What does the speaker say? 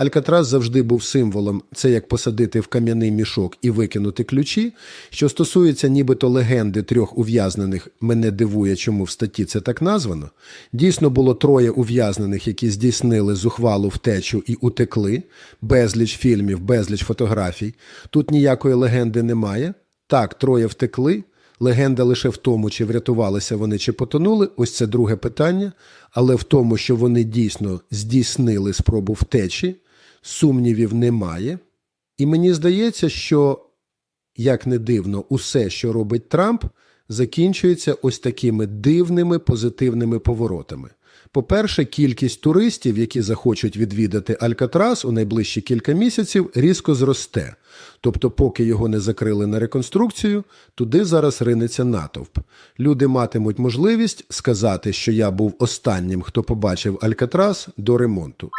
Алькатрас завжди був символом, це як посадити в кам'яний мішок і викинути ключі. Що стосується нібито легенди трьох ув'язнених, мене дивує, чому в статті це так названо. Дійсно було троє ув'язнених, які здійснили зухвалу втечу і утекли. Безліч фільмів, безліч фотографій. Тут ніякої легенди немає. Так, троє втекли. Легенда лише в тому, чи врятувалися вони, чи потонули. Ось це друге питання. Але в тому, що вони дійсно здійснили спробу втечі, сумнівів немає. І мені здається, що, як не дивно, усе, що робить Трамп, закінчується ось такими дивними позитивними поворотами. По-перше, кількість туристів, які захочуть відвідати Алькатрас у найближчі кілька місяців, різко зросте. Тобто, поки його не закрили на реконструкцію, туди зараз ринеться натовп. Люди матимуть можливість сказати, що я був останнім, хто побачив Алькатрас до ремонту.